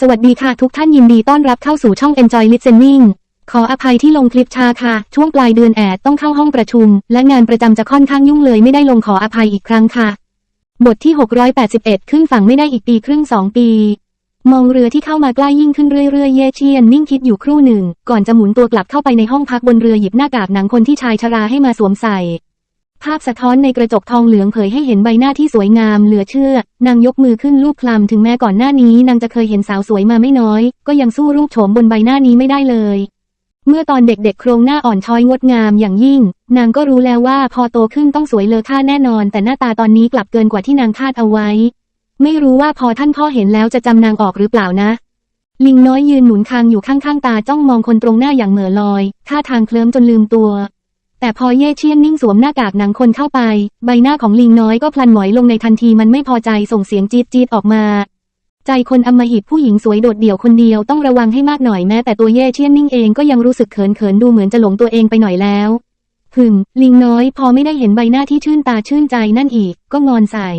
สวัสดีค่ะทุกท่านยินดีต้อนรับเข้าสู่ช่อง Enjoy Listening ขออภัยที่ลงคลิปช้าค่ะ ช่วงปลายเดือนแอดต้องเข้าห้องประชุม และงานประจำจะค่อนข้างยุ่งเลยไม่ได้ลงขออภัยอีกครั้งค่ะ บทที่ 681 ขึ้นฝั่งไม่ได้อีกปีครึ่งสองปี มองเรือที่เข้ามาใกล้ยิ่งขึ้นเรื่อยๆเย่เชียนนิ่งคิดอยู่ครู่หนึ่ง ก่อนจะหมุนตัวกลับเข้าไปในห้องพักบนเรือหยิบหน้ากากหนังคนที่ชายชราให้มาสวมใส่ ภาพสะท้อนในกระจกทองเหลืองเผยให้เห็นใบหน้าที่สวยงามเหลือเชื่อ นางยกมือขึ้นลูบคลำถึงแม้ก่อนหน้านี้นางจะเคยเห็นสาวสวยมาไม่น้อย ก็ยังสู้รูปโฉมบนใบหน้านี้ไม่ได้เลย เมื่อตอนเด็กๆ โครงหน้าอ่อนช้อยงดงามอย่างยิ่ง นางก็รู้แล้วว่าพอโตขึ้นต้องสวยเลอค่าแน่นอน แต่หน้าตาตอนนี้กลับเกินกว่าที่นางคาดเอาไว้ ไม่รู้ว่าพอท่านพ่อเห็นแล้วจะจำนางออกหรือเปล่านะ ลิงน้อยยืนหนุนคางอยู่ข้างๆตาจ้องมองคนตรงหน้าอย่างเหม่อลอยท่าทางเคลิ้มจนลืมตัว แต่พอเย่เชียนนิ่งสวมหน้ากากหนังคนเข้าไป ใบหน้าของลิงน้อยก็พลันหมอยลงในทันทีมันไม่พอใจส่งเสียงจี๊ดจี๊ดออกมา ใจคนอำมหิตผู้หญิงสวยโดดเดี่ยวคนเดียวต้องระวังให้มากหน่อยแม้แต่ตัวเย่เชียนนิ่งเองก็ยังรู้สึกเขินเขินดูเหมือนจะหลงตัวเองไปหน่อยแล้วหึมลิงน้อยพอไม่ได้เห็นใบหน้าที่ชื่นตาชื่นใจนั่นอีก ก็งอนใส่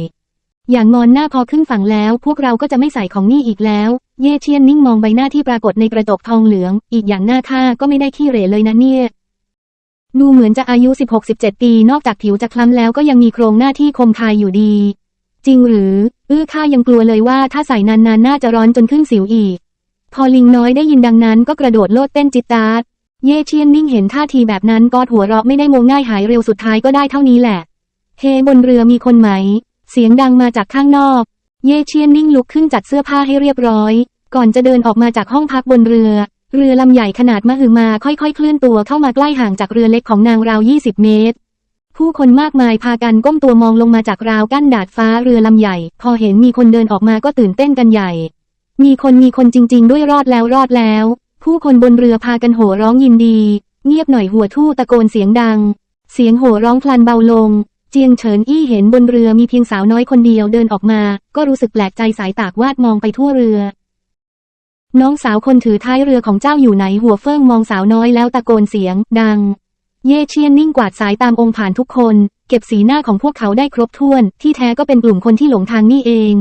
อย่างงอนหน้าพอขึ้นฝั่งแล้ว พวกเราก็จะไม่ใส่ของนี่อีกแล้ว เย่เชียนนิ่งมองใบหน้าที่ปรากฏในกระจกทองเหลือง อีกอย่างหน้าค่าก็ไม่ได้ขี้เหร่เลยนะเนี่ย ดูเหมือนจะอายุ 16-17 ปี นอกจากผิวจะคล้ำแล้วก็ยังมีโครงหน้าที่คมคายอยู่ดี จริงหรือ อื้อข้ายังกลัวเลยว่าถ้าใส่นานๆน่าจะร้อนจนขึ้นสิวอีก พอลิงน้อยได้ยินดังนั้นก็กระโดดโลดเต้นจิตตาร์เย่เชียนนิ่งเห็นท่าทีแบบนั้นก็หัวเราะไม่ได้โมงง่ายหายเร็วสุดท้ายก็ได้เท่านี้แหละ เฮบนเรือมีคนไหม เสียงดังมาจากข้างนอก เย่เชียนนิ่งลุกขึ้นจัดเสื้อผ้าให้เรียบร้อย ก่อนจะเดินออกมาจากห้องพักบนเรือ เรือลำใหญ่ขนาดมหึมาค่อยๆ เคลื่อนตัวเข้ามาใกล้ห่างจากเรือเล็กของนางราว 20 เมตร ผู้คนมากมายพากันก้มตัวมองลงมาจากราวกั้นดาดฟ้าเรือลำใหญ่ พอเห็นมีคนเดินออกมาก็ตื่นเต้นกันใหญ่ มีคนมีคนจริง ๆ ด้วยรอดแล้วรอดแล้ว ผู้คนบนเรือพากันโห่ร้องยินดี เงียบหน่อยหัวทู่ตะโกนเสียงดัง เสียงโห่ร้องพลันเบาลง เจียงเฉินอี้เห็นบนเรือมีเพียงสาวน้อยคนเดียวเดินออกมา ก็รู้สึกแปลกใจสายตากวาดมองไปทั่วเรือ น้องสาวคนถือท้ายเรือของเจ้าอยู่ไหนหัวเฟิ่งมองสาวน้อยแล้วตะโกนเสียง ดัง เย่เชียนนิ่งกวาดสายตามองค์ผ่านทุกคน เก็บสีหน้าของพวกเขาได้ครบถ้วน ที่แท้ก็เป็นกลุ่มคนที่หลงทางนี่เอง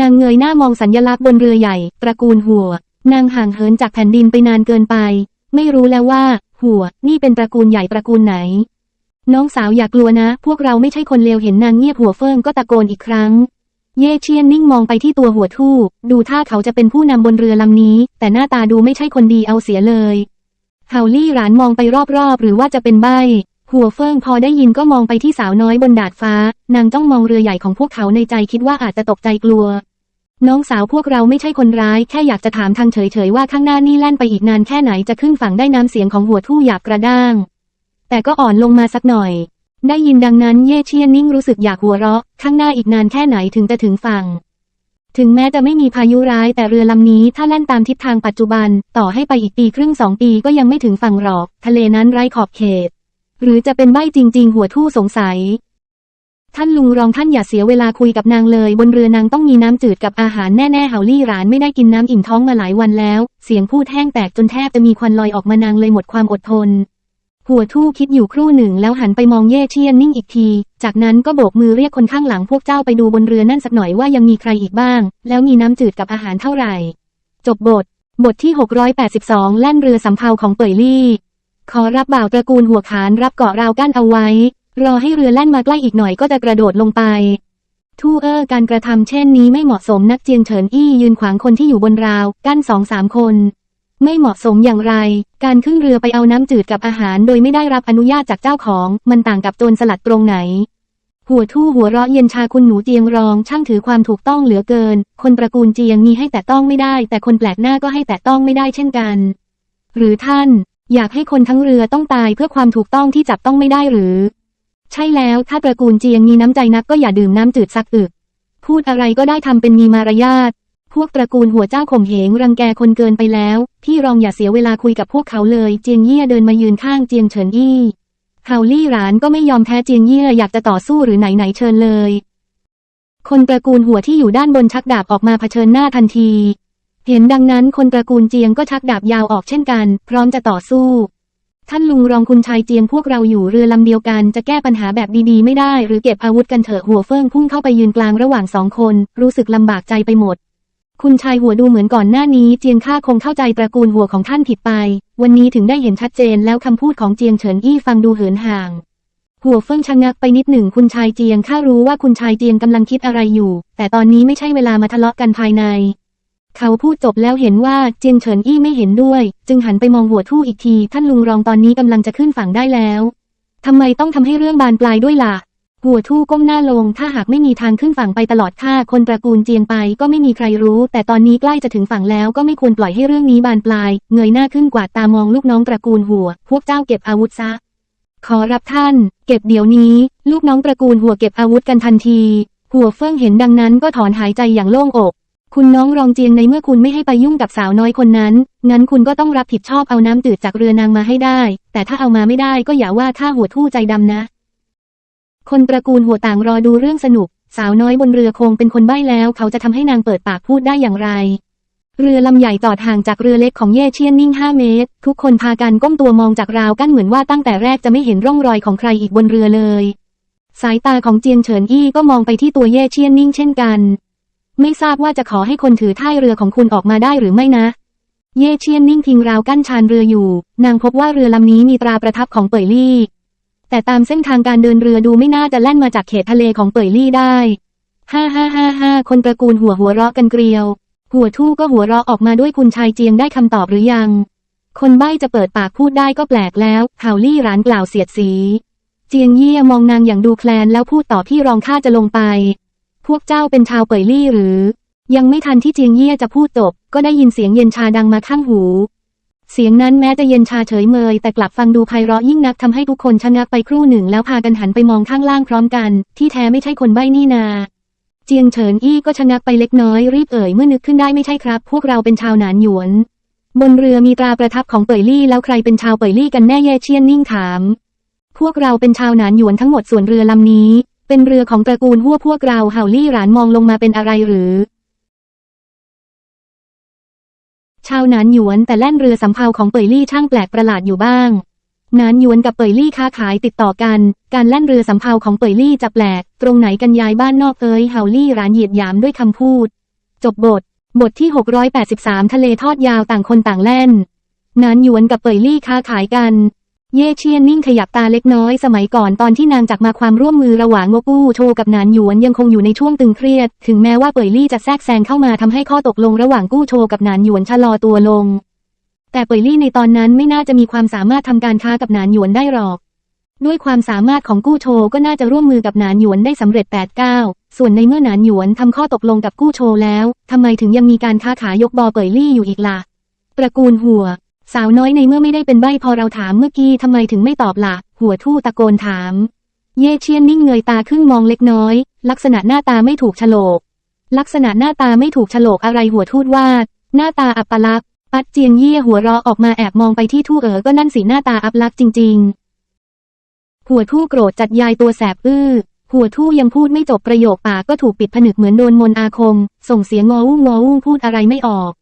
นางเงยหน้ามองสัญลักษณ์บนเรือใหญ่ ตระกูลหัว นางห่างเหินจากแผ่นดินไปนานเกินไป ไม่รู้แล้วว่า หัว นี่เป็นตระกูลใหญ่ตระกูลไหน น้องสาวอย่ากลัวนะ พวกเราไม่ใช่คนเลวเห็นนางเงียบหัวเฟิ่งก็ตะโกนอีกครั้ง เย่เชียนนิ่งมองไปที่ตัวหัวทู่ดูท่าเขาจะเป็นผู้นำบนเรือลำนี้ แต่หน้าตาดูไม่ใช่คนดีเอาเสียเลยเฮาลี่หลานมองไปรอบๆ หรือว่าจะเป็นใบหัวเฟิงพอได้ยินก็มองไปที่สาวน้อยบนดาดฟ้า นางจ้องมองเรือใหญ่ของพวกเขาในใจคิดว่าอาจจะตกใจกลัว น้องสาวพวกเราไม่ใช่คนร้าย แค่อยากจะถามทางเฉยๆว่าข้างหน้านี่แล่นไปอีกนานแค่ไหนจะขึ้นฝั่งได้น้ำเสียงของหัวทู่หยาบกระด้าง แต่ก็อ่อนลงมาสักหน่อย ได้ยินดังนั้นเย่เชียนนิ่งรู้สึกอยากหัวเราะ ข้างหน้าอีกนานแค่ไหนถึงจะถึงฝั่ง ถึงแม้จะไม่มีพายุร้ายแต่เรือลำนี้ถ้าแล่นตามทิศทางปัจจุบัน ต่อให้ไปอีกปีครึ่งสองปีก็ยังไม่ถึงฝั่งหรอก ทะเลนั้นไร้ขอบเขต หรือจะเป็นใบจริง ๆ หัวทู่สงสัย ท่านลุงรองท่านอย่าเสียเวลาคุยกับนางเลย บนเรือนางต้องมีน้ำจืดกับอาหารแน่ๆเฮาลี่หลานไม่ได้กินน้ำอิ่มท้องมาหลายวันแล้ว เสียงพูดแห้งแตกจนแทบจะมีควันลอยออกมานางเลยหมดความอดทน หัวทู่คิดอยู่ครู่หนึ่งแล้วหันไปมองเย่เชียนนิ่งอีกที จากนั้นก็โบกมือเรียกคนข้างหลังพวกเจ้าไปดูบนเรือนั่นสักหน่อยว่ายังมีใครอีกบ้าง แล้วมีน้ำจืดกับอาหารเท่าไหร่ จบบท บทที่ 682 แล่นเรือสำเภาของเป่ยลี่ ขอรับบ่าวตระกูลหัวขานรับเกาะราวกั้นเอาไว้ รอให้เรือแล่นมาใกล้อีกหน่อยก็จะกระโดดลงไป ทู่เออการกระทำเช่นนี้ไม่เหมาะสมนักเจียงเฉินอี้ยืนขวางคนที่อยู่บนราว กั้นสองสามคน ไม่เหมาะสมอย่างไร การขึ้นเรือไปเอาน้ำจืดกับอาหารโดยไม่ได้รับอนุญาตจากเจ้าของ มันต่างกับโจรสลัดตรงไหน หัวทู่หัวเราะเย็นชาคุณหนูเจียงรอง ช่างถือความถูกต้องเหลือเกิน คนตระกูลเจียงมีให้แต่ต้องไม่ได้ แต่คนแปลกหน้าก็ให้แต่ต้องไม่ได้เช่นกัน หรือท่าน อยากให้คนทั้งเรือต้องตายเพื่อความถูกต้องที่จับต้องไม่ได้หรือ ใช่แล้วถ้าตระกูลเจียงมีน้ำใจนักก็อย่าดื่มน้ำจืดซักอึกพูดอะไรก็ได้ทำเป็นมีมารยาท พวกตระกูลหัวเจ้าข่มเหงรังแกคนเกินไปแล้ว พี่รองอย่าเสียเวลาคุยกับพวกเขาเลย เจียงเยี่ยเดินมายืนข้างเจียงเฉินอี้เฮาลี่หลานก็ไม่ยอมแพ้เจียงเยี่ยอยากจะต่อสู้หรือไหนไหนเชิญเลย คนตระกูลหัวที่อยู่ด้านบนชักดาบออกมาเผชิญหน้าทันที เห็นดังนั้นคนตระกูลเจียงก็ชักดาบยาวออกเช่นกัน พร้อมจะต่อสู้ ท่านลุงรองคุณชายเจียงพวกเราอยู่เรือลำเดียวกันจะแก้ปัญหาแบบดีๆไม่ได้หรือเก็บอาวุธกันเถอะหัวเฟิ่งพุ่งเข้าไปยืนกลางระหว่างสองคน รู้สึกลำบากใจไปหมด คุณชายหัวดูเหมือนก่อนหน้านี้เจียงข้าคงเข้าใจตระกูลหัวของท่านผิดไป วันนี้ถึงได้เห็นชัดเจนแล้วคำพูดของเจียงเฉินอี้ฟังดูเหินห่าง หัวเฟิ่งชะงักไปนิดหนึ่งคุณชายเจียงข้ารู้ว่าคุณชายเจียงกำลังคิดอะไรอยู่ แต่ตอนนี้ไม่ใช่เวลามาทะเลาะกันภายใน เขาพูดจบแล้วเห็นว่าเจียงเฉินอี้ไม่เห็นด้วย จึงหันไปมองหัวทู่อีกที ท่านลุงรองตอนนี้กำลังจะขึ้นฝั่งได้แล้วทำไมต้องทำให้เรื่องบานปลายด้วยล่ะ หัวทู่ก้มหน้าลง ถ้าหากไม่มีทางขึ้นฝั่งไปตลอดค่าคนตระกูลเจียงไปก็ไม่มีใครรู้ แต่ตอนนี้ใกล้จะถึงฝั่งแล้วก็ไม่ควรปล่อยให้เรื่องนี้บานปลาย เงยหน้าขึ้นกวาดตามองลูกน้องตระกูลหัว พวกเจ้าเก็บอาวุธซะ ขอรับท่าน เก็บเดี๋ยวนี้ ลูกน้องตระกูลหัวเก็บอาวุธกันทันที หัวเฟิ่งเห็นดังนั้นก็ถอนหายใจอย่างโล่งอก คุณน้องรองเจียงในเมื่อคุณไม่ให้ไปยุ่งกับสาวน้อยคนนั้น งั้นคุณก็ต้องรับผิดชอบเอาน้ำจืดจากเรือนางมาให้ได้ แต่ถ้าเอามาไม่ได้ก็อย่าว่าข้าหัวทู่ใจดำนะ คนตระกูลหัวต่างรอดูเรื่องสนุก สาวน้อยบนเรือคงเป็นคนใบ้แล้ว เขาจะทำให้นางเปิดปากพูดได้อย่างไร เรือลำใหญ่จอดห่างจากเรือเล็กของเย่เชียนนิ่ง 5 เมตร ทุกคนพากันก้มตัวมองจากราวกั้นเหมือนว่าตั้งแต่แรกจะไม่เห็นร่องรอยของใครอีกบนเรือเลย สายตาของเจียงเฉินอี้ก็มองไปที่ตัวเย่เชียนนิ่งเช่นกัน ไม่ทราบว่าจะขอให้คนถือท้ายเรือของคุณออกมาได้หรือไม่นะเย่เชียนนิ่งพิงราวกั้นชานเรืออยู่ นางพบว่าเรือลำนี้มีตราประทับของเป่ยลี่ แต่ตามเส้นทางการเดินเรือดูไม่น่าจะแล่นมาจากเขตทะเลของเป่ยลี่ได้ฮ่าฮ่าฮ่าฮ่าคนตระกูลหัวหัวเราะกันเกลียว หัวทู่ก็หัวเราะออกมาด้วยคุณชายเจียงได้คำตอบหรือยัง คนใบ้จะเปิดปากพูดได้ก็แปลกแล้วเฮาลี่ร้านกล่าวเสียดสี เจียงเยี่ยมองนางอย่างดูแคลนแล้วพูดต่อพี่รองข้าจะลงไป พวกเจ้าเป็นชาวเป่ยลี่หรือ ยังไม่ทันที่เจียงเยี่ยจะพูดจบก็ได้ยินเสียงเย็นชาดังมาข้างหู เสียงนั้นแม้จะเย็นชาเฉยเมย แต่กลับฟังดูไพเราะยิ่งนักทำให้ทุกคนชะงักไปครู่หนึ่งแล้วพากันหันไปมองข้างล่างพร้อมกัน ที่แท้ไม่ใช่คนใบ้นี่นา เจียงเฉินอี้ก็ชะงักไปเล็กน้อยรีบเอ่ยเมื่อนึกขึ้นได้ไม่ใช่ครับ พวกเราเป็นชาวหนานหยวน บนเรือมีตราประทับของเป่ยลี่แล้วใครเป็นชาวเป่ยลี่กันแน่เย่เชียนนิ่งถาม พวกเราเป็นชาวหนานหยวนทั้งหมดส่วนเรือลำนี้ เป็นเรือของตระกูลหัวพวกเราเฮาลี่หลานมองลงมาเป็นอะไรหรือ ชาวหนานหยวนแต่แล่นเรือสำเภาของเป่ยลี่ช่างแปลกประหลาดอยู่บ้างนานหยวนกับเป่ยลี่ค้าขายติดต่อกัน การแล่นเรือสำเภาของเป่ยลี่จะแปลก ตรงไหนกันยายบ้านนอกเอ้ยเฮาลี่ร้านเหยียดยามด้วยคำพูด จบบท บทที่ 683 ทะเลทอดยาวต่างคนต่างแล่น นานหยวนกับเป่ยลี่ค้าขายกัน เย่เชียนนิ่งขยับตาเล็กน้อยสมัยก่อนตอนที่นางจากมาความร่วมมือระหว่างงกู้โชกับหนานหยวนยังคงอยู่ในช่วงตึงเครียด ถึงแม้ว่าเป่ยลี่จะแทรกแซงเข้ามาทำให้ข้อตกลงระหว่างกู้โชกับหนานหยวนชะลอตัวลง แต่เป่ยลี่ในตอนนั้นไม่น่าจะมีความสามารถทำการค้ากับหนานหยวนได้หรอก ด้วยความสามารถของกู้โชก็น่าจะร่วมมือกับหนานหยวนได้สำเร็จ8 9ส่วนในเมื่อหนานหยวนทำข้อตกลงกับกู้โชแล้วทำไมถึงยังมีการค้าขายยกบอเป่ยลี่อยู่อีกล่ะตระกูลหัว สาวน้อยในเมื่อไม่ได้เป็นใบพอเราถามเมื่อกี้ทำไมถึงไม่ตอบละ่ะ หัวทู่ตะโกนถาม เย่เชียนนิ่งเงยตาขึ้นมองเล็กน้อย ลักษณะหน้าตาไม่ถูกฉลก ลักษณะหน้าตาไม่ถูกฉลกอะไรหัวทูดวาหน้าตาอัปลักษณ์ปัดเจียงเย่หัวเราะออกมาแอบมองไปที่ทู่เอ๋อก็นั่นสีหน้าตาอัปลักษณ์จริง ๆ หัวทู่โกรธจัดยายตัวแสบอื้อหัวทู่ยังพูดไม่จบประโยคปากก็ถูกปิดผนึกเหมือนโดนมนต์อาคม ส่งเสียงงอวู้งงอวู้งพูดอะไรไม่ออก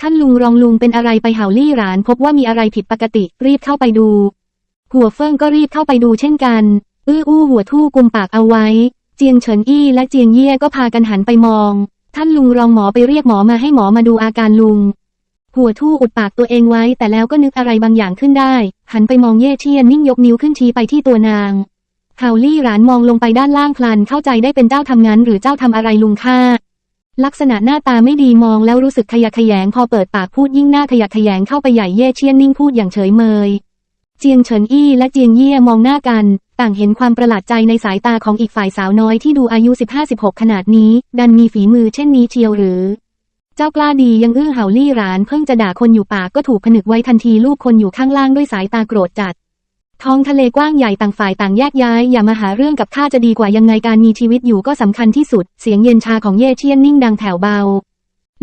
ท่านลุงรองลุงเป็นอะไรไปเห่าลี่หลานพบว่ามีอะไรผิดปกติรีบเข้าไปดู หัวเฟิงก็รีบเข้าไปดูเช่นกัน อื้ออู้หัวทู่กุมปากเอาไว้ เจียงเฉินอี้และเจียงเย่ก็พากันหันไปมอง ท่านลุงรองหมอไปเรียกหมอมาให้หมอมาดูอาการลุง หัวทู่อุดปากตัวเองไว้ แต่แล้วก็นึกอะไรบางอย่างขึ้นได้ หันไปมองเย่เทียนนิ่งยกนิ้วขึ้นชี้ไปที่ตัวนางเฮาลี่หลานมองลงไปด้านล่างพลันเข้าใจได้เป็นเจ้าทำงานหรือเจ้าทำอะไรลุงค่า ลักษณะหน้าตาไม่ดีมองแล้วรู้สึกขยะแขยงพอเปิดปากพูดยิ่งหน้าขยะแขยงเข้าไปใหญ่เย่เชียนนิ่งพูดอย่างเฉยเมย เจียงเฉินอี้และเจียงเย่มองหน้ากัน ต่างเห็นความประหลาดใจในสายตาของอีกฝ่ายสาวน้อยที่ดูอายุ 15-16 ขนาดนี้ ดันมีฝีมือเช่นนี้เชียวหรือ เจ้ากล้าดียังอื้อเห่าลี่หลานเพิ่งจะด่าคนอยู่ปากก็ถูกผนึกไว้ทันทีลูกคนอยู่ข้างล่างด้วยสายตาโกรธจัด ท้องทะเลกว้างใหญ่ต่างฝ่ายต่างแยกย้าย อย่ามาหาเรื่องกับข้าจะดีกว่ายังไงการมีชีวิตอยู่ก็สำคัญที่สุด เสียงเย็นชาของเย่เชียนนิ่งดังแผ่วเบา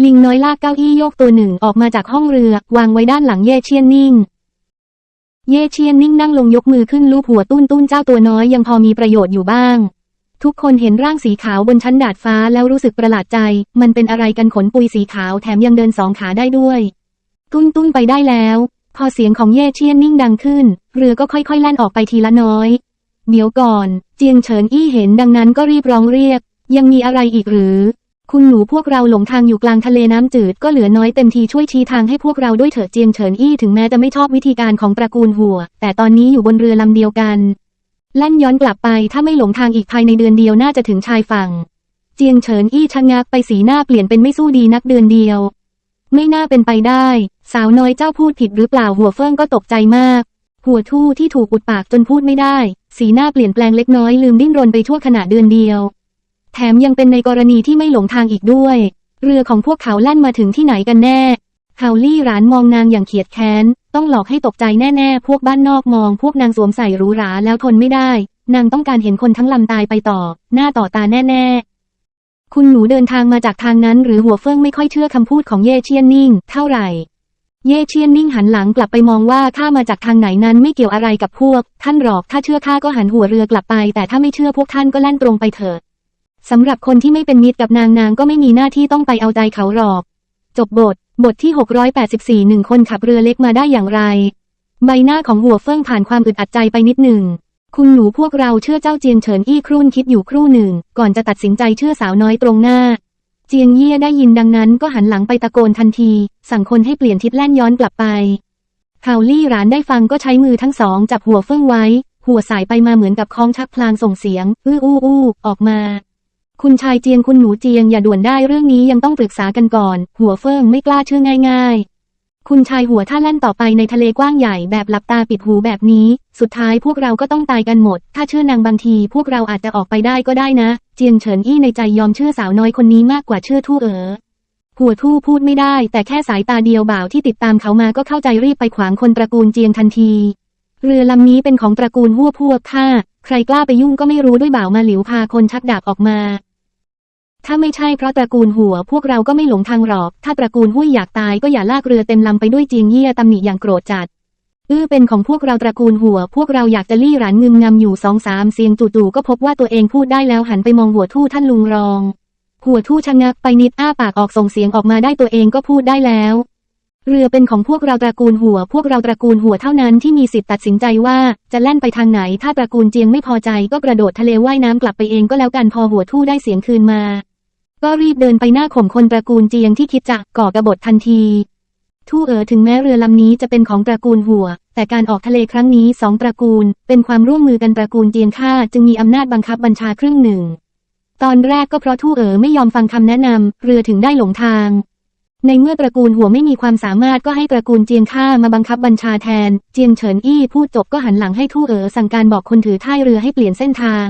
ลิงน้อยลากเก้าอี้โยกตัวหนึ่งออกมาจากห้องเรือ วางไว้ด้านหลังเย่เชียนนิ่ง เย่เชียนนิ่งนั่งลงยกมือขึ้นลูบหัวตุ้นตุ้นเจ้าตัวน้อยยังพอมีประโยชน์อยู่บ้าง ทุกคนเห็นร่างสีขาวบนชั้นดาดฟ้าแล้วรู้สึกประหลาดใจ มันเป็นอะไรกันขนปุยสีขาวแถมยังเดินสองขาได้ด้วย ตุ้นตุ้นไปได้แล้ว พอเสียงของเย่เชียนนิ่งดังขึ้น เรือก็ค่อยๆแล่นออกไปทีละน้อย เดี๋ยวก่อน เจียงเฉินอี้เห็นดังนั้นก็รีบร้องเรียก ยังมีอะไรอีกหรือ คุณหนูพวกเราหลงทางอยู่กลางทะเลน้ำจืดก็เหลือน้อยเต็มทีช่วยชี้ทางให้พวกเราด้วยเถิดเจียงเฉินอี้ถึงแม้จะไม่ชอบวิธีการของตระกูลหัว แต่ตอนนี้อยู่บนเรือลำเดียวกันแล่นย้อนกลับไปถ้าไม่หลงทางอีกภายในเดือนเดียวน่าจะถึงชายฝั่ง เจียงเฉินอี้ชะงักไปสีหน้าเปลี่ยนเป็นไม่สู้ดีนักเดือนเดียว ไม่น่าเป็นไปได้ สาวน้อยเจ้าพูดผิดหรือเปล่าหัวเฟิ่งก็ตกใจมาก หัวทู่ที่ถูกอุดปากจนพูดไม่ได้ สีหน้าเปลี่ยนแปลงเล็กน้อยลืมดิ้นรนไปชั่วขณะเดือนเดียว แถมยังเป็นในกรณีที่ไม่หลงทางอีกด้วย เรือของพวกเขาแล่นมาถึงที่ไหนกันแน่เฮาลี่ร้านมองนางอย่างเขียดแค้น ต้องหลอกให้ตกใจแน่ๆ พวกบ้านนอกมอง พวกนางสวมใส่หรูหราแล้วทนไม่ได้ นางต้องการเห็นคนทั้งลำตายไปต่อ หน้าต่อตาแน่ๆ คุณหนูเดินทางมาจากทางนั้น หรือหัวเฟิ่งไม่ค่อยเชื่อคำพูดของเย่เชียนนิ่ง เท่าไหร่ เย่เชียนนิ่งหันหลังกลับไปมองว่าข้ามาจากทางไหนนั้นไม่เกี่ยวอะไรกับพวก ท่านหรอกถ้าเชื่อข้าก็หันหัวเรือกลับไป แต่ถ้าไม่เชื่อพวกท่านก็แล่นตรงไปเถิดสำหรับคนที่ไม่เป็นมิตรกับนางนางก็ไม่มีหน้าที่ต้องไปเอาใจเขาหรอก จบบท บทที่ 684หนึ่งคนขับเรือเล็กมาได้อย่างไร ใบหน้าของหัวเฟิ่งผ่านความอึดอัดใจไปนิดหนึ่งคุณหนูพวกเราเชื่อเจ้าเจียงเฉินอี้ครุ่นคิดอยู่ครู่หนึ่ง ก่อนจะตัดสินใจเชื่อสาวน้อยตรงหน้า เจียงเย่ได้ยินดังนั้นก็หันหลังไปตะโกนทันที สั่งคนให้เปลี่ยนทิศแล่นย้อนกลับไปเฮาลี่หลานได้ฟังก็ใช้มือทั้งสองจับหัวเฟิ่งไว้ หัวสายไปมาเหมือนกับคล้องชักพลางส่งเสียง อื้ออู้อู้ออกมา คุณชายเจียงคุณหนูเจียงอย่าด่วนได้เรื่องนี้ยังต้องปรึกษากันก่อน หัวเฟิ่งไม่กล้าเชื่อง่าย ๆ คุณชายหัวถ้าแล่นต่อไปในทะเลกว้างใหญ่แบบหลับตาปิดหูแบบนี้ สุดท้ายพวกเราก็ต้องตายกันหมด ถ้าเชื่อนางบางทีพวกเราอาจจะออกไปได้ก็ได้นะ เจียงเฉินอี้ในใจยอมเชื่อสาวน้อยคนนี้มากกว่าเชื่อทู่เอ๋อหัวทู่พูดไม่ได้ แต่แค่สายตาเดียวบ่าวที่ติดตามเขามาก็เข้าใจรีบไปขวางคนตระกูลเจียงทันที เรือลำนี้เป็นของตระกูลหัวพวกข้าใครกล้าไปยุ่งก็ไม่รู้ด้วยบ่าวมาหลิวพาคนชักดาบออกมา ถ้าไม่ใช่เพราะตระกูลหัว พวกเราก็ไม่หลงทางหรอก ถ้าตระกูลหุ้ยอยากตายก็อย่าลากเรือเต็มลำไปด้วยจีงเยี่ยตำหนิอย่างโกรธจัดอื้อเป็นของพวกเราตระกูลหัว พวกเราอยากจะลี่หรานงึมงำอยู่สองสามเสียงจู่ๆก็พบว่าตัวเองพูดได้แล้วหันไปมองหัวทู่ท่านลุงรอง หัวทู่ชะงักไปนิดอ้าปากออกส่งเสียงออกมาได้ตัวเองก็พูดได้แล้ว เรือเป็นของพวกเราตระกูลหัว พวกเราตระกูลหัวเท่านั้นที่มีสิทธิ์ตัดสินใจว่าจะแล่นไปทางไหน ถ้าตระกูลเจียงไม่พอใจก็กระโดดทะเลว่ายน้ำกลับไปเองก็แล้วกันพอหัวทู่ได้เสียงคืนมา ก็รีบเดินไปหน้าข่มคนตระกูลเจียงที่คิดจะก่อกบฏทันที ทู่เอ๋อถึงแม้เรือลำนี้จะเป็นของตระกูลหัว แต่การออกทะเลครั้งนี้สองตระกูล เป็นความร่วมมือกันตระกูลเจียงข้าจึงมีอำนาจบังคับบัญชาครึ่งหนึ่ง ตอนแรกก็เพราะทู่เอ๋อไม่ยอมฟังคำแนะนำเรือถึงได้หลงทาง ในเมื่อตระกูลหัวไม่มีความสามารถก็ให้ตระกูลเจียงข้ามาบังคับบัญชาแทน เจียงเฉินอี้พูดจบก็หันหลังให้ทู่เอ๋อสั่งการบอกคนถือท้ายเรือให้เปลี่ยนเส้นทาง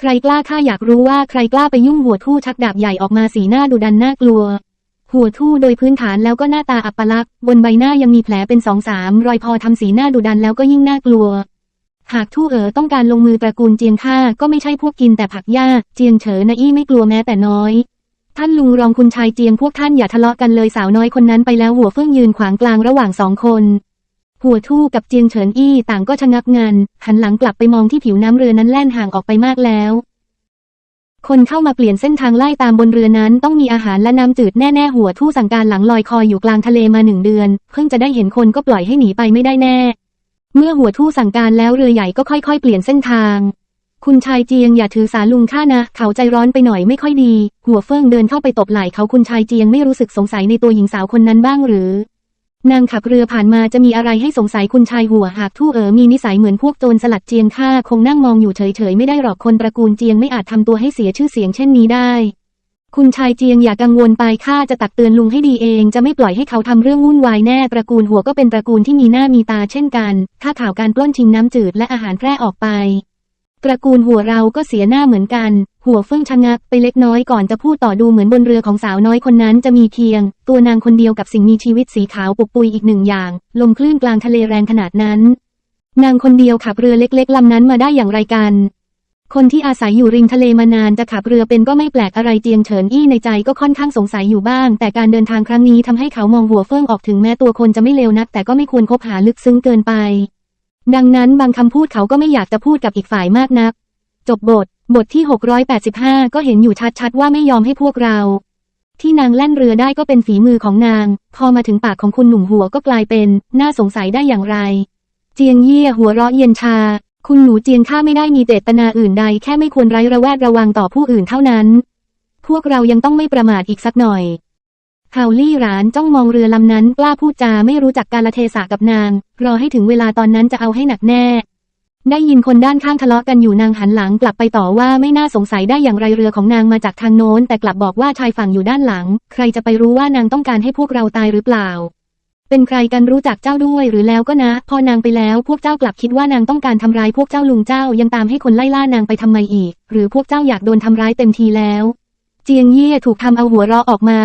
ใครกล้าข้าอยากรู้ว่าใครกล้าไปยุ่งหัวทู่ชักดาบใหญ่ออกมาสีหน้าดุดันน่ากลัว หัวทู่โดยพื้นฐานแล้วก็หน้าตาอัปลักษณ์บนใบหน้ายังมีแผลเป็นสองสามรอยพอทำสีหน้าดุดันแล้วก็ยิ่งน่ากลัว หากทู่เอ๋อต้องการลงมือตระกูลเจียงข้าก็ไม่ใช่พวกกินแต่ผักหญ้าเจียงเฉอนะอี้ไม่กลัวแม้แต่น้อยท่านลุงรองคุณชายเจียงพวกท่านอย่าทะเลาะกันเลยสาวน้อยคนนั้นไปแล้วหัวเฟื่องยืนขวางกลางระหว่างสองคน หัวทู่กับเจียงเฉินอี้ต่างก็ชะงักงัน หันหลังกลับไปมองที่ผิวน้ำเรือนั้นแล่นห่างออกไปมากแล้ว คนเข้ามาเปลี่ยนเส้นทางไล่ตามบนเรือนั้นต้องมีอาหารและน้ำจืดแน่ๆหัวทู่สั่งการหลังลอยคอยอยู่กลางทะเลมาหนึ่งเดือน เพิ่งจะได้เห็นคนก็ปล่อยให้หนีไปไม่ได้แน่ เมื่อหัวทู่สั่งการแล้วเรือใหญ่ก็ค่อยๆ เปลี่ยนเส้นทางคุณชายเจียงอย่าถือสาลุงข้านะ เขาใจร้อนไปหน่อยไม่ค่อยดี หัวเฟิ่งเดินเข้าไปตบไหล่เขาคุณชายเจียงไม่รู้สึกสงสัยในตัวหญิงสาวคนนั้นบ้างหรือ นางขับเรือผ่านมาจะมีอะไรให้สงสัยคุณชายหัวหากทู่เอ๋อมีนิสัยเหมือนพวกโจรสลัดเจียงข้าคงนั่งมองอยู่เฉยๆไม่ได้หรอกคนตระกูลเจียงไม่อาจทำตัวให้เสียชื่อเสียงเช่นนี้ได้ คุณชายเจียงอย่ากังวลไปข้าจะตักเตือนลุงให้ดีเอง จะไม่ปล่อยให้เขาทำเรื่องวุ่นวายแน่ตระกูลหัวก็เป็นตระกูลที่มีหน้ามีตาเช่นกัน ถ้าข่าวการปล้นชิงน้ำจืดและอาหารแพร่ออกไป ตระกูลหัวเราก็เสียหน้าเหมือนกัน หัวเฟื่องชะงักไปเล็กน้อยก่อนจะพูดต่อดูเหมือนบนเรือของสาวน้อยคนนั้นจะมีเพียง ตัวนางคนเดียวกับสิ่งมีชีวิตสีขาวปุกปุยอีกหนึ่งอย่าง ลมคลื่นกลางทะเลแรงขนาดนั้น นางคนเดียวขับเรือเล็กๆลำนั้นมาได้อย่างไรกัน คนที่อาศัยอยู่ริมทะเลมานานจะขับเรือเป็นก็ไม่แปลกอะไรเจียงเฉินอี้ในใจก็ค่อนข้างสงสัยอยู่บ้าง แต่การเดินทางครั้งนี้ทำให้เขามองหัวเฟื่องออกถึงแม้ตัวคนจะไม่เลวนัก แต่ก็ไม่ควรคบหาลึกซึ้งเกินไป ดังนั้นบางคำพูดเขาก็ไม่อยากจะพูดกับอีกฝ่ายมากนัก จบบท บทที่ 685 ก็เห็นอยู่ชัดๆ ว่าไม่ยอมให้พวกเรา ที่นางแล่นเรือได้ก็เป็นฝีมือของนาง พอมาถึงปากของคุณหนุ่มหัวก็กลายเป็นน่าสงสัยได้อย่างไร เจียงเยี่ยหัวเราะเย็นชา คุณหนูเจียงข้าไม่ได้มีเจตนาอื่นใด แค่ไม่ควรไร้ระแวดระวังต่อผู้อื่นเท่านั้น พวกเรายังต้องไม่ประมาทอีกสักหน่อยเฮาลี่หรานจ้องมองเรือลำนั้นกล้าพูดจาไม่รู้จักการละเทศะกับนาง รอให้ถึงเวลาตอนนั้นจะเอาให้หนักแน่ ได้ยินคนด้านข้างทะเลาะกันอยู่นางหันหลังกลับไปต่อว่าไม่น่าสงสัยได้อย่างไรเรือของนางมาจากทางโน้น แต่กลับบอกว่าชายฝั่งอยู่ด้านหลัง ใครจะไปรู้ว่านางต้องการให้พวกเราตายหรือเปล่า เป็นใครกันรู้จักเจ้าด้วยหรือแล้วก็นะ พอนางไปแล้วพวกเจ้ากลับคิดว่านางต้องการทำร้ายพวกเจ้าลุงเจ้ายังตามให้คนไล่ล่านางไปทำไมอีก หรือพวกเจ้าอยากโดนทำร้ายเต็มทีแล้ว เจียงเย่ถูกทำเอาหัวเราะออกมา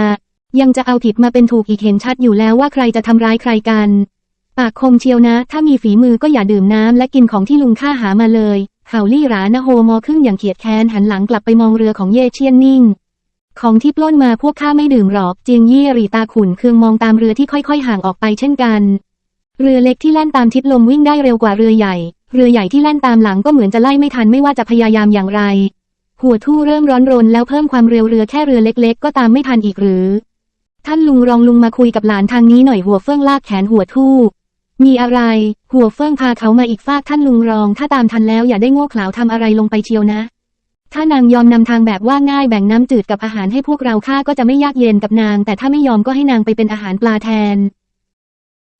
ยังจะเอาผิดมาเป็นถูกอีกเห็นชัดอยู่แล้วว่าใครจะทำร้ายใครกัน ปากคมเชียวนะ ถ้ามีฝีมือก็อย่าดื่มน้ำและกินของที่ลุงข้าหามาเลยเห่าลี่หรานะโฮมอครึ่งอย่างเขียดแค้นหันหลังกลับไปมองเรือของเย่เชียนนิ่ง ของที่ปล้นมาพวกข้าไม่ดื่มหรอกเจียงเย่หรีตาขุนเคืองมองตามเรือที่ค่อยๆ ห่างออกไปเช่นกัน เรือเล็กที่แล่นตามทิศลมวิ่งได้เร็วกว่าเรือใหญ่ เรือใหญ่ที่แล่นตามหลังก็เหมือนจะไล่ไม่ทันไม่ว่าจะพยายามอย่างไร หัวทู่เริ่มร้อนรนแล้วเพิ่มความเร็วเรือแค่เรือเล็ก ๆ ก็ตามไม่ทันอีกหรือ ท่านลุงรองลุงมาคุยกับหลานทางนี้หน่อยหัวเฟื่องลากแขนหัวทู่ มีอะไร หัวเฟื่องพาเขามาอีกฟากท่านลุงรอง ถ้าตามทันแล้วอย่าได้โง่เขลาทำอะไรลงไปเชียวนะ ถ้านางยอมนำทางแบบว่าง่ายแบ่งน้ำจืดกับอาหารให้พวกเราข้าก็จะไม่ยากเย็นกับนาง แต่ถ้าไม่ยอมก็ให้นางไปเป็นอาหารปลาแทน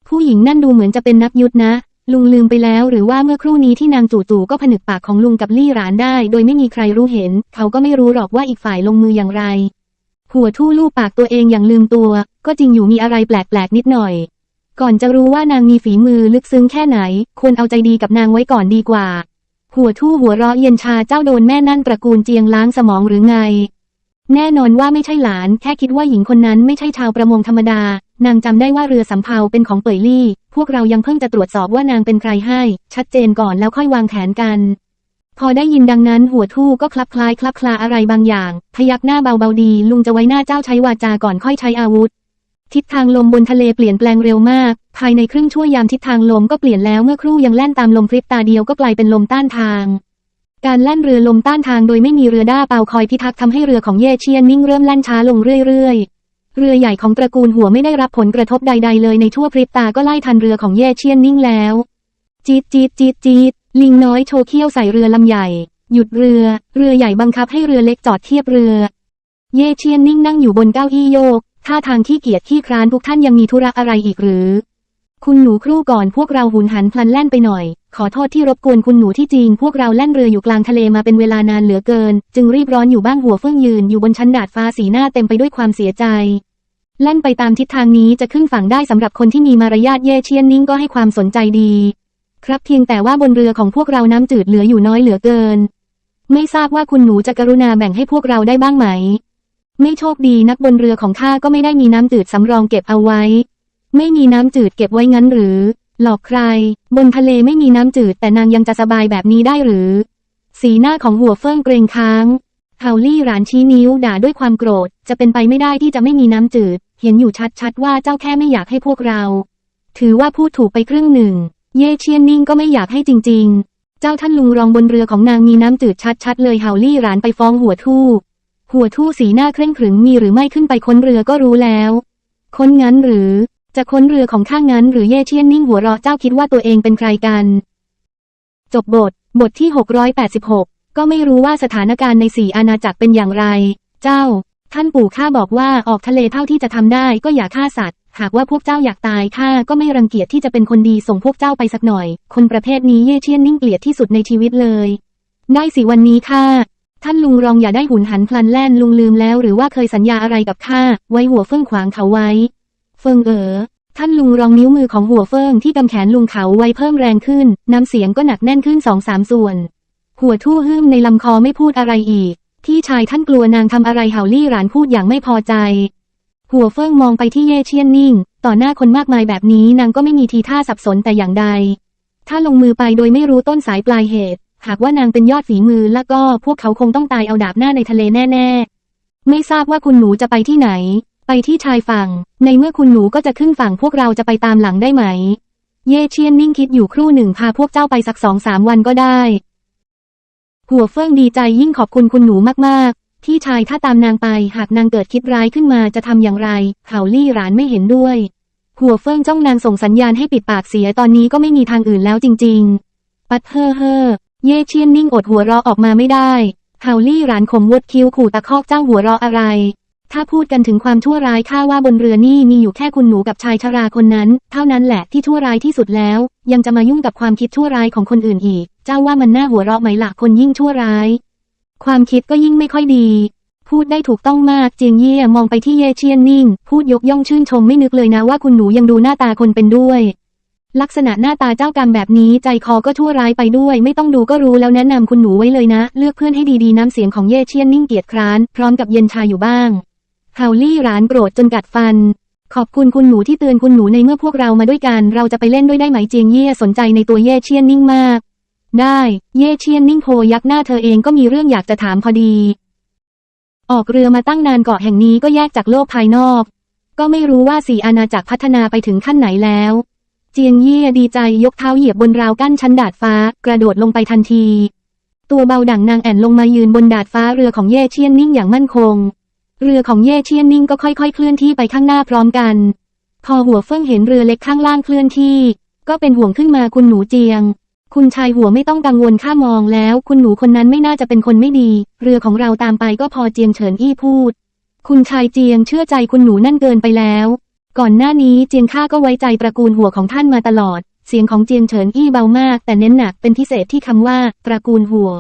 ผู้หญิงนั่นดูเหมือนจะเป็นนักยุทธนะ ลุงลืมไปแล้วหรือว่าเมื่อครู่นี้ที่นางจู่ๆก็ผนึกปากของลุงกับลี่หลานได้ โดยไม่มีใครรู้เห็น เขาก็ไม่รู้หรอกว่าอีกฝ่ายลงมืออย่างไร หัวทู่ลูบปากตัวเองอย่างลืมตัว ก็จริงอยู่มีอะไรแปลกๆนิดหน่อย ก่อนจะรู้ว่านางมีฝีมือลึกซึ้งแค่ไหน ควรเอาใจดีกับนางไว้ก่อนดีกว่า หัวทู่หัวเราะเย็นชาเจ้าโดนแม่นั่นตระกูลเจียงล้างสมองหรือไง แน่นอนว่าไม่ใช่หลาน แค่คิดว่าหญิงคนนั้นไม่ใช่ชาวประมงธรรมดา นางจำได้ว่าเรือสำเภาเป็นของเป่ยลี่ พวกเรายังเพิ่งจะตรวจสอบว่านางเป็นใครให้ ชัดเจนก่อนแล้วค่อยวางแผนกัน พอได้ยินดังนั้นหัวทู่ก็คลับคล้ายคลับคลาอะไรบางอย่าง พยักหน้าเบาๆดี ลุงจะไว้หน้าเจ้าใช้วาจาก่อนค่อยใช้อาวุธ ทิศทางลมบนทะเลเปลี่ยนแปลงเร็วมาก ภายในครึ่งชั่วยามทิศทางลมก็เปลี่ยนแล้วเมื่อครู่ยังแล่นตามลมพริบตาเดียวก็กลายเป็นลมต้านทาง การแล่นเรือลมต้านทางโดยไม่มีเรือด้าเปาคอยพิทักษ์ทำให้เรือของเย่เชียนนิ่งเริ่มแล่นช้าลงเรื่อยๆ เรือใหญ่ของตระกูลหัวไม่ได้รับผลกระทบใด ๆ เลยในชั่วพริบตาก็ไล่ทันเรือของเย่เชียนนิ่งแล้ว จีดจีดจีดจีดลิงน้อยโชว์เขี้ยวใส่เรือลำใหญ่ หยุดเรือ เรือใหญ่บังคับให้เรือเล็กจอดเทียบเรือ เย่เชียนนิ่งนั่งอยู่บนเก้าอี้โยก ท่าทางขี้เกียจขี้คร้านทุกท่านยังมีธุระอะไรอีกหรือ คุณหนูครู่ก่อนพวกเราหุนหันพลันแล่นไปหน่อย ขอโทษที่รบกวนคุณหนูที่จริง พวกเราแล่นเรืออยู่กลางทะเลมาเป็นเวลานานเหลือเกิน จึงรีบร้อนอยู่บ้างหัวเฟื่องยืนอยู่บนชั้นดาดฟ้าสีหน้าเต็มไปด้วยความเสียใจแล่นไปตามทิศทางนี้จะขึ้นฝั่งได้สำหรับคนที่มีมารยาทเย่เชียนนิ่งก็ให้ความสนใจดี ครับเพียงแต่ว่าบนเรือของพวกเราน้ำจืดเหลืออยู่น้อยเหลือเกิน ไม่ทราบว่าคุณหนูจะกรุณาแบ่งให้พวกเราได้บ้างไหม ไม่โชคดีนักบนเรือของข้าก็ไม่ได้มีน้ำจืดสำรองเก็บเอาไว้ ไม่มีน้ำจืดเก็บไว้งั้นหรือ หลอกใคร บนทะเลไม่มีน้ำจืดแต่นางยังจะสบายแบบนี้ได้หรือ สีหน้าของหัวเฟิ่งเกรงค้างเฮาลี่หลานชี้นิ้วด่าด้วยความโกรธ จะเป็นไปไม่ได้ที่จะไม่มีน้ำจืด เห็นอยู่ชัดๆว่าเจ้าแค่ไม่อยากให้พวกเรา ถือว่าพูดถูกไปครึ่งหนึ่ง เย่เชียนนิ่งก็ไม่อยากให้จริง ๆ เจ้าท่านลุงรองบนเรือของนางมีน้ำจืดชัดๆเลยเฮาลี่หลานไปฟ้องหัวทู่ หัวทู่สีหน้าเคร่งขรึมมีหรือไม่ขึ้นไปค้นเรือก็รู้แล้ว ค้นงั้นหรือ จะค้นเรือของข้างั้นหรือเย่เชียนนิ่งหัวเราะเจ้าคิดว่าตัวเองเป็นใครกัน จบบท บทที่ 686 ก็ไม่รู้ว่าสถานการณ์ในสี่อาณาจักรเป็นอย่างไร เจ้า ท่านปู่ข้าบอกว่าออกทะเลเท่าที่จะทำได้ก็อย่าฆ่าสัตว์ หากว่าพวกเจ้าอยากตายข้าก็ไม่รังเกียจที่จะเป็นคนดีส่งพวกเจ้าไปสักหน่อย คนประเภทนี้เย่เชียนนิ่งเกลียดที่สุดในชีวิตเลย ได้สิวันนี้ข้า ท่านลุงรองอย่าได้หุนหันพลันแล่นลุงลืมแล้วหรือว่าเคยสัญญาอะไรกับข้าไว้หัวเฟื่องขวางเขาไว้ เฟิงเอ๋อท่านลุงรองนิ้วมือของหัวเฟิ่งที่กำแขนลุงเขาไว้เพิ่มแรงขึ้น น้ำเสียงก็หนักแน่นขึ้นสองสามส่วน หัวทู่หืมในลำคอไม่พูดอะไรอีก ที่ชายท่านกลัวนางทำอะไรเห่าลี่หลานพูดอย่างไม่พอใจ หัวเฟิ่งมองไปที่เย่เชียนนิ่ง ต่อหน้าคนมากมายแบบนี้นางก็ไม่มีทีท่าสับสนแต่อย่างใด ถ้าลงมือไปโดยไม่รู้ต้นสายปลายเหตุ หากว่านางเป็นยอดฝีมือแล้วก็พวกเขาคงต้องตายเอาดาบหน้าในทะเลแน่ ๆ ไม่ทราบว่าคุณหนูจะไปที่ไหน ไปที่ชายฝั่ง ในเมื่อคุณหนูก็จะขึ้นฝั่งพวกเราจะไปตามหลังได้ไหม เย่เชียนนิ่งคิดอยู่ครู่หนึ่งพาพวกเจ้าไปสักสองสามวันก็ได้ หัวเฟิ่งดีใจยิ่งขอบคุณคุณหนูมากๆ ที่ชายถ้าตามนางไปหากนางเกิดคิดร้ายขึ้นมาจะทำอย่างไรเห่าลี่หลานไม่เห็นด้วย หัวเฟิ่งจ้องนางส่งสัญญาณให้ปิดปากเสียตอนนี้ก็ไม่มีทางอื่นแล้วจริง ๆ ปัดเฮ่อเฮ่อ เย่เชียนนิ่งอดหัวเราะออกมาไม่ได้เฮาลี่หรานขมวดคิ้วขู่ตะคอกเจ้าหัวเราะอะไร ถ้าพูดกันถึงความชั่วร้ายข้าว่าบนเรือนี่มีอยู่แค่คุณหนูกับชายชราคนนั้น เท่านั้นแหละที่ชั่วร้ายที่สุดแล้ว ยังจะมายุ่งกับความคิดชั่วร้ายของคนอื่นอีก เจ้าว่ามันน่าหัวเราะไหมล่ะคนยิ่งชั่วร้าย ความคิดก็ยิ่งไม่ค่อยดี พูดได้ถูกต้องมากเจียงเย่มองไปที่เย่เชียนนิ่ง พูดยกย่องชื่นชมไม่นึกเลยนะว่าคุณหนูยังดูหน้าตาคนเป็นด้วย ลักษณะหน้าตาเจ้ากรรมแบบนี้ใจคอก็ชั่วร้ายไปด้วย ไม่ต้องดูก็รู้แล้วแนะนำคุณหนูไว้เลยนะ เลือกเพื่อนให้ดีๆน้ำเสียงของเย่เชียนนิ่งเกียจคร้าน พร้อมกับเย็นชาอยู่บ้างเฮาลี่ร้านโกรธจนกัดฟัน ขอบคุณคุณหนูที่เตือนคุณหนูในเมื่อพวกเรามาด้วยกัน เราจะไปเล่นด้วยได้ไหมเจียงเย่สนใจในตัวเย่เชียนนิ่งมาก ได้ เย่เชียนนิ่งโพยักหน้าเธอเองก็มีเรื่องอยากจะถามพอดี ออกเรือมาตั้งนานเกาะแห่งนี้ก็แยกจากโลกภายนอก ก็ไม่รู้ว่าสีอาณาจักรพัฒนาไปถึงขั้นไหนแล้ว เจียงเย่ดีใจยกเท้าเหยียบบนราวกั้นชั้นดาดฟ้า กระโดดลงไปทันที ตัวเบาดั่งนางแอ่นลงมายืนบนดาดฟ้าเรือของเย่เชียนนิ่งอย่างมั่นคง เรือของเย่เชียนนิ่งก็ค่อยๆ เคลื่อนที่ไปข้างหน้าพร้อมกัน พอหัวเฟิ่งเห็นเรือเล็กข้างล่างเคลื่อนที่ ก็เป็นห่วงขึ้นมาคุณหนูเจียง คุณชายหัวไม่ต้องกังวลข้ามองแล้ว คุณหนูคนนั้นไม่น่าจะเป็นคนไม่ดี เรือของเราตามไปก็พอเจียงเฉินอี้พูด คุณชายเจียงเชื่อใจคุณหนูนั่นเกินไปแล้ว ก่อนหน้านี้เจียงข้าก็ไว้ใจตระกูลหัวของท่านมาตลอด เสียงของเจียงเฉินอี้เบามาก แต่เน้นหนักเป็นพิเศษที่คำว่า ตระกูลหัว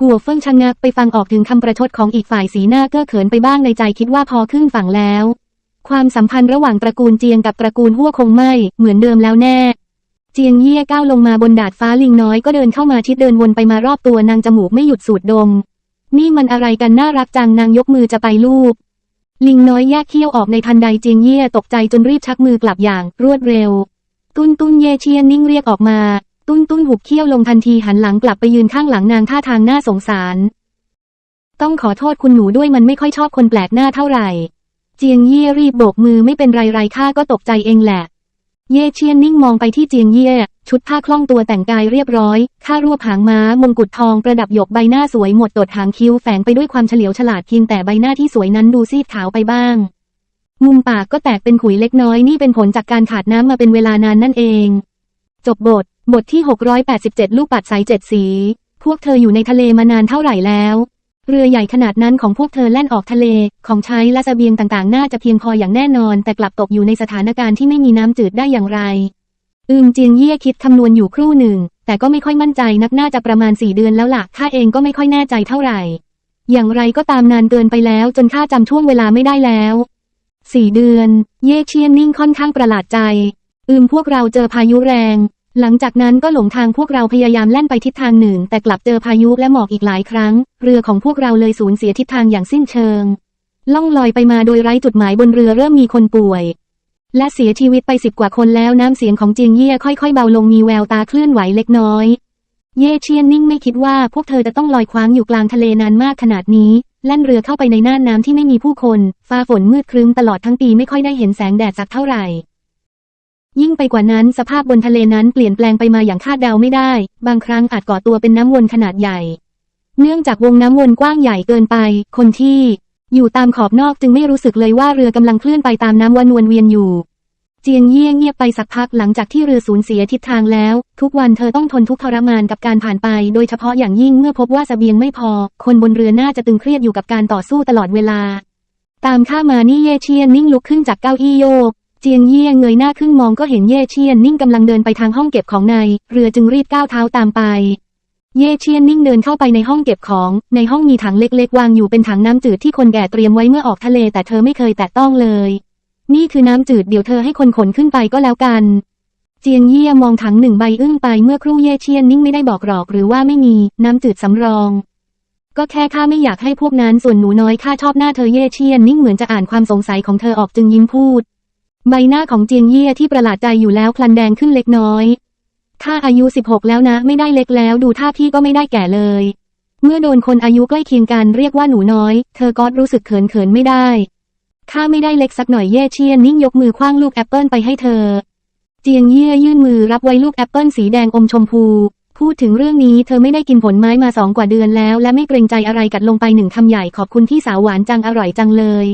หัวเฟิ่งชะงักไปฟังออกถึงคำประชดของอีกฝ่ายสีหน้าเก้อเขินไปบ้างในใจคิดว่าพอขึ้นฝั่งแล้ว ความสัมพันธ์ระหว่างตระกูลเจียงกับตระกูลหัวคงไม่เหมือนเดิมแล้วแน่เจียงเย่ก้าวลงมาบนดาดฟ้าลิงน้อยก็เดินเข้ามาชิดเดินวนไปมารอบตัวนางจมูกไม่หยุดสูดดม นี่มันอะไรกันน่ารักจังนางยกมือจะไปลูบ ลิงน้อยแยกเขี้ยวออกในทันใดเจียงเย่ตกใจจนรีบชักมือกลับอย่างรวดเร็ว ตุ้นตุ้นเย่เชียนนิ่งเรียกออกมา ตุ้นตุ้นหุบเขี้ยวลงทันทีหันหลังกลับไปยืนข้างหลังนางท่าทางน่าสงสาร ต้องขอโทษคุณหนูด้วยมันไม่ค่อยชอบคนแปลกหน้าเท่าไหร่ เจียงเย่รีบโบกมือไม่เป็นไรไรข้าก็ตกใจเองแหละ เย่เชียนนิ่งมองไปที่เจียงเย่ ชุดผ้าคล่องตัวแต่งกายเรียบร้อยข้ารวบหางม้ามงกุฎทองประดับหยกใบหน้าสวยหมดตดหางคิ้วแฝงไปด้วยความเฉลียวฉลาดเพียงแต่ใบหน้าที่สวยนั้นดูซีดขาวไปบ้าง มุมปากก็แตกเป็นขุยเล็กน้อยนี่เป็นผลจากการขาดน้ำมาเป็นเวลานานนั่นเอง จบบท บทที่ 687 ลูกปัดสายเจ็ดสี พวกเธออยู่ในทะเลมานานเท่าไหร่แล้ว เรือใหญ่ขนาดนั้นของพวกเธอแล่นออกทะเล ของใช้และเสบียงต่างๆ น่าจะเพียงพออย่างแน่นอน แต่กลับตกอยู่ในสถานการณ์ที่ไม่มีน้ำจืดได้อย่างไรอืมเจียงเย่คิดคำนวณอยู่ครู่หนึ่ง แต่ก็ไม่ค่อยมั่นใจนักน่าจะประมาณสี่เดือนแล้วล่ะข้าเองก็ไม่ค่อยแน่ใจเท่าไหร่ อย่างไรก็ตามนานเกินไปแล้ว จนข้าจำช่วงเวลาไม่ได้แล้วสี่เดือน เย่เชียนนิ่งค่อนข้างประหลาดใจ อืมพวกเราเจอพายุแรง หลังจากนั้นก็หลงทางพวกเราพยายามแล่นไปทิศทางหนึ่ง แต่กลับเจอพายุและหมอกอีกหลายครั้ง เรือของพวกเราเลยสูญเสียทิศทางอย่างสิ้นเชิง ล่องลอยไปมาโดยไร้จุดหมายบนเรือเริ่มมีคนป่วย และเสียชีวิตไปสิบกว่าคนแล้วน้ำเสียงของจียงเย่ค่อยๆเบาลงมีแววตาเคลื่อนไหวเล็กน้อย เย่เชียนนิ่งไม่คิดว่าพวกเธอจะต้องลอยคว้างอยู่กลางทะเลนานมากขนาดนี้แล่นเรือเข้าไปในน่านน้ำที่ไม่มีผู้คน ฟ้าฝนมืดครึ้มตลอดทั้งปีไม่ค่อยได้เห็นแสงแดดสักเท่าไหร่ ยิ่งไปกว่านั้นสภาพบนทะเลนั้นเปลี่ยนแปลงไปมาอย่างคาดเดาไม่ได้ บางครั้งอาจก่อตัวเป็นน้ำวนขนาดใหญ่ เนื่องจากวงน้ำวนกว้างใหญ่เกินไป คนที่ อยู่ตามขอบนอกจึงไม่รู้สึกเลยว่าเรือกำลังเคลื่อนไปตามน้ำวนวนเวียนอยู่ เจียงเยี่ยงเงียบไปสักพักหลังจากที่เรือสูญเสียทิศทางแล้ว ทุกวันเธอต้องทนทุกข์ทรมานกับการผ่านไป โดยเฉพาะอย่างยิ่งเมื่อพบว่าสเสบียงไม่พอ คนบนเรือน่าจะตึงเครียดอยู่กับการต่อสู้ตลอดเวลา ตามข้ามานี่เย่เชียนนิ่งลุกขึ้นจากเก้าอี้โยก เจียงเยี่ยงเงยหน้าขึ้นมองก็เห็นเย่เชียนนิ่งกำลังเดินไปทางห้องเก็บของในเรือจึงรีบก้าวเท้าตามไป เย่เชียนนิ่งเดินเข้าไปในห้องเก็บของ ในห้องมีถังเล็กๆ วางอยู่เป็นถังน้ำจืดที่คนแก่เตรียมไว้เมื่อออกทะเลแต่เธอไม่เคยแตะต้องเลย นี่คือน้ำจืดเดี๋ยวเธอให้คนขนขึ้นไปก็แล้วกัน เจียงเยี่ยมองถังหนึ่งใบอึ้งไปเมื่อครู่เย่เชียนนิ่งไม่ได้บอกหรอกหรือว่าไม่มีน้ำจืดสำรองก็แค่ข้าไม่อยากให้พวกนั้นส่วนหนูน้อยข้าชอบหน้าเธอเย่เชียนนิ่งเหมือนจะอ่านความสงสัยของเธอออกจึงยิ้มพูด ใบหน้าของเจียงเย่ที่ประหลาดใจอยู่แล้วพลันแดงขึ้นเล็กน้อยข้าอายุสิบหกแล้วนะ ไม่ได้เล็กแล้ว ดูท่าพี่ก็ไม่ได้แก่เลย เมื่อโดนคนอายุใกล้เคียงกันเรียกว่าหนูน้อย เธอก็รู้สึกเขินเขินไม่ได้ข้าไม่ได้เล็กสักหน่อยเย่เชียนนิ่งยกมือคว้างลูกแอปเปิลไปให้เธอ เจียงเย่ยื่นมือรับไว้ลูกแอปเปิลสีแดงอมชมพู พูดถึงเรื่องนี้เธอไม่ได้กินผลไม้มาสองกว่าเดือนแล้ว และไม่เกรงใจอะไรกัดลงไปหนึ่งคำใหญ่ขอบคุณที่สาวหวานจังอร่อยจังเลย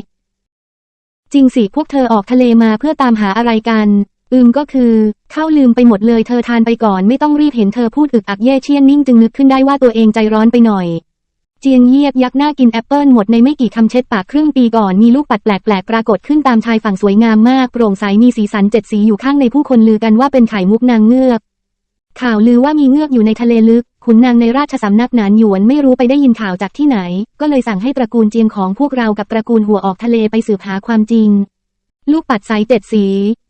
จริงสิพวกเธอออกทะเลมาเพื่อตามหาอะไรกัน อืมก็คือ เข้าลืมไปหมดเลยเธอทานไปก่อนไม่ต้องรีบเห็นเธอพูดอึกอักเย่เชียนนิ่งจึงนึกขึ้นได้ว่าตัวเองใจร้อนไปหน่อยเจียงเยียบยักหน้ากินแอปเปิลหมดในไม่กี่คำเช็ดปากครึ่งปีก่อนมีลูกปัดแปลกๆ ปรากฏขึ้นตามชายฝั่งสวยงามมากโปร่งใสมีสีสันเจ็ดสีอยู่ข้างในผู้คนลือกันว่าเป็นไข่มุกนางเงือก ข่าวลือว่ามีเงือกอยู่ในทะเลลึก ขุนนางในราชสำนักหนานหยวนไม่รู้ไปได้ยินข่าวจากที่ไหน ก็เลยสั่งให้ตระกูลเจียงของพวกเรากับตระกูลหัวออกทะเลไปสืบหาความจริง ลูกปัดใสเจ็ดสี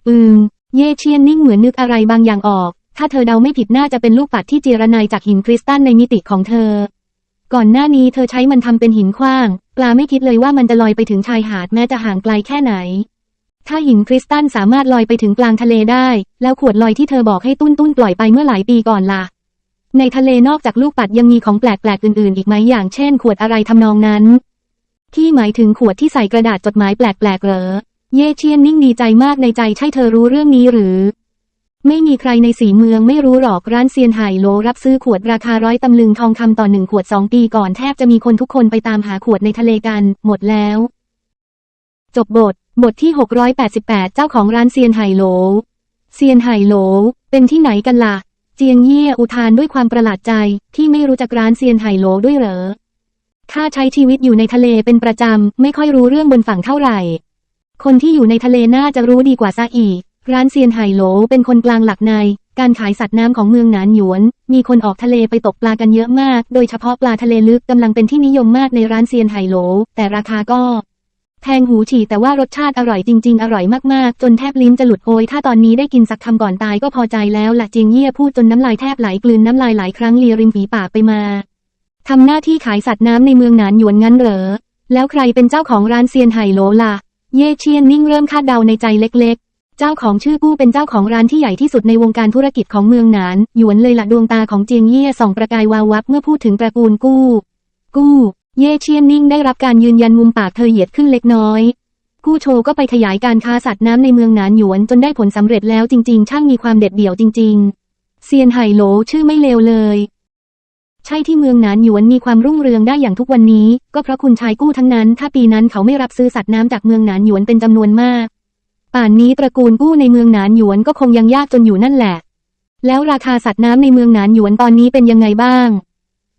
อืม เย่เชียนนิ่งเหมือนนึกอะไรบางอย่างออก ถ้าเธอเดาไม่ผิดน่าจะเป็นลูกปัดที่เจรนายจากหินคริสตัลในมิติของเธอ ก่อนหน้านี้เธอใช้มันทำเป็นหินขว้าง ปลาไม่คิดเลยว่ามันจะลอยไปถึงชายหาดแม้จะห่างไกลแค่ไหนถ้าหินคริสตัลสามารถลอยไปถึงกลางทะเลได้ แล้วขวดลอยที่เธอบอกให้ตุ้นตุ้นปล่อยไปเมื่อหลายปีก่อนล่ะ ในทะเลนอกจากลูกปัดยังมีของแปลกๆอื่นๆ อีกไหมอย่างเช่น ขวดอะไรทำนองนั้น ที่หมายถึงขวดที่ใส่กระดาษจดหมายแปลกๆเหรอ เย่เชียนนิ่งดีใจมากในใจใช่เธอรู้เรื่องนี้หรือ ไม่มีใครในสีเมืองไม่รู้หรอกร้านเซียนไห่โลรับซื้อขวดราคาร้อยตำลึงทองคำต่อหนึ่งขวดสองปีก่อนแทบจะมีคนทุกคนไปตามหาขวดในทะเลกัน หมดแล้ว จบบท บทที่ 688 เจ้าของร้านเซียนไห่โลเซียนไห่โล เป็นที่ไหนกันล่ะ เจียงเย่อุทานด้วยความประหลาดใจที่ไม่รู้จักร้านเซียนไห่โหลด้วยเหรอ ข้าใช้ชีวิตอยู่ในทะเลเป็นประจำ ไม่ค่อยรู้เรื่องบนฝั่งเท่าไหร่ คนที่อยู่ในทะเลน่าจะรู้ดีกว่าซะอีก ร้านเซียนไห่โหลเป็นคนกลางหลักใน การขายสัตว์น้ำของเมืองหนานหยวน มีคนออกทะเลไปตกปลากันเยอะมาก โดยเฉพาะปลาทะเลลึกกำลังเป็นที่นิยมมากในร้านเซียนไห่โหลแต่ราคาก็ แพงหูฉี่แต่ว่ารสชาติอร่อยจริง ๆ อร่อยมากๆ จนแทบลิ้นจะหลุดโอย ถ้าตอนนี้ได้กินสักคำก่อนตายก็พอใจแล้วละเจียงเยี่ยพูดจนน้ำลายแทบไหลกลืนน้ำลายหลายครั้งเลียริมฝีปากไปมาทำหน้าที่ขายสัตว์น้ำในเมืองหนานหยวนงั้นเหรอ แล้วใครเป็นเจ้าของร้านเซียนไห่โหลล่ะ เย่เชียนนิ่งเริ่มคาดเดาในใจเล็กๆ เจ้าของชื่อกู้เป็นเจ้าของร้านที่ใหญ่ที่สุดในวงการธุรกิจของเมืองหนาน หยวนเลยละดวงตาของเจียงเย่ส่องประกายวาววับเมื่อพูดถึงตระกูลกู้ กู้ เย่เชียนนิ่งได้รับการยืนยันมุมปากเธอเหยียดขึ้นเล็กน้อย กู้โชก็ไปขยายการค้าสัตว์น้ำในเมืองหนานหยวนจนได้ผลสำเร็จแล้วจริง ๆ ช่างมีความเด็ดเดี่ยวจริง ๆ เซียนไห่โหลชื่อไม่เลวเลย ใช่ที่เมืองหนานหยวนมีความรุ่งเรืองได้อย่างทุกวันนี้ ก็เพราะคุณชายกู้ทั้งนั้น ถ้าปีนั้นเขาไม่รับซื้อสัตว์น้ำจากเมืองหนานหยวนเป็นจำนวนมาก ป่านนี้ตระกูลกู้ในเมืองหนานหยวนก็คงยังยากจนอยู่นั่นแหละ แล้วราคาสัตว์น้ำในเมืองหนานหยวนตอนนี้เป็นยังไงบ้าง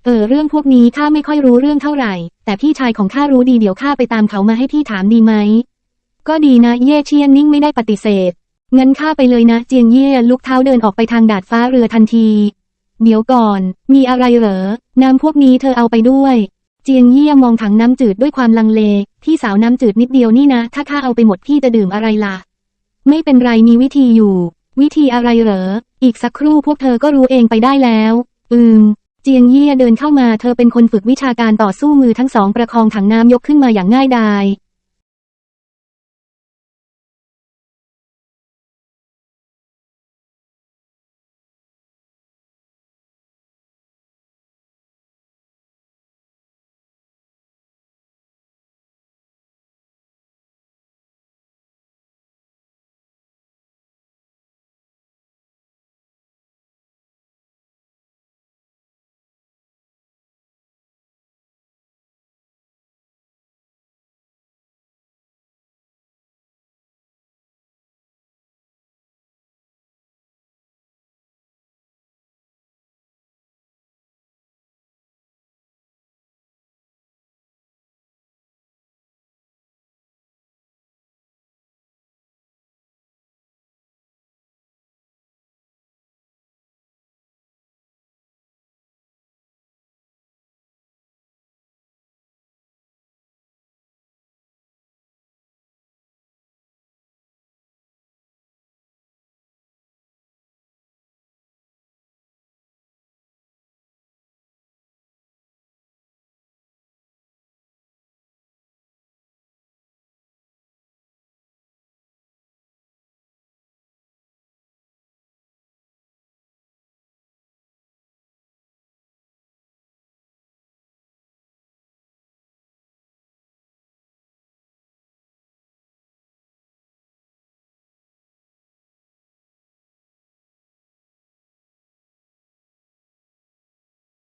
เออเรื่องพวกนี้ข้าไม่ค่อยรู้เรื่องเท่าไหร่ แต่พี่ชายของข้ารู้ดีเดี๋ยวข้าไปตามเขามาให้พี่ถามดีไหม ก็ดีนะเย่เชียนนิ่งไม่ได้ปฏิเสธ งั้นข้าไปเลยนะเจียงเย่ลุกเท้าเดินออกไปทางดาดฟ้าเรือทันที เดี๋ยวก่อน มีอะไรเหรอ น้ำพวกนี้เธอเอาไปด้วย เจียงเย่มองถังน้ำจืดด้วยความลังเล พี่สาวน้ำจืดนิดเดียวนี่นะ ถ้าข้าเอาไปหมดพี่จะดื่มอะไรล่ะ ไม่เป็นไรมีวิธีอยู่ วิธีอะไรเหรอ อีกสักครู่พวกเธอก็รู้เองไปได้แล้ว อืม เจียงเย่เดินเข้ามาเธอเป็นคนฝึกวิชาการต่อสู้มือทั้งสองประคองถังน้ำยกขึ้นมาอย่างง่ายดาย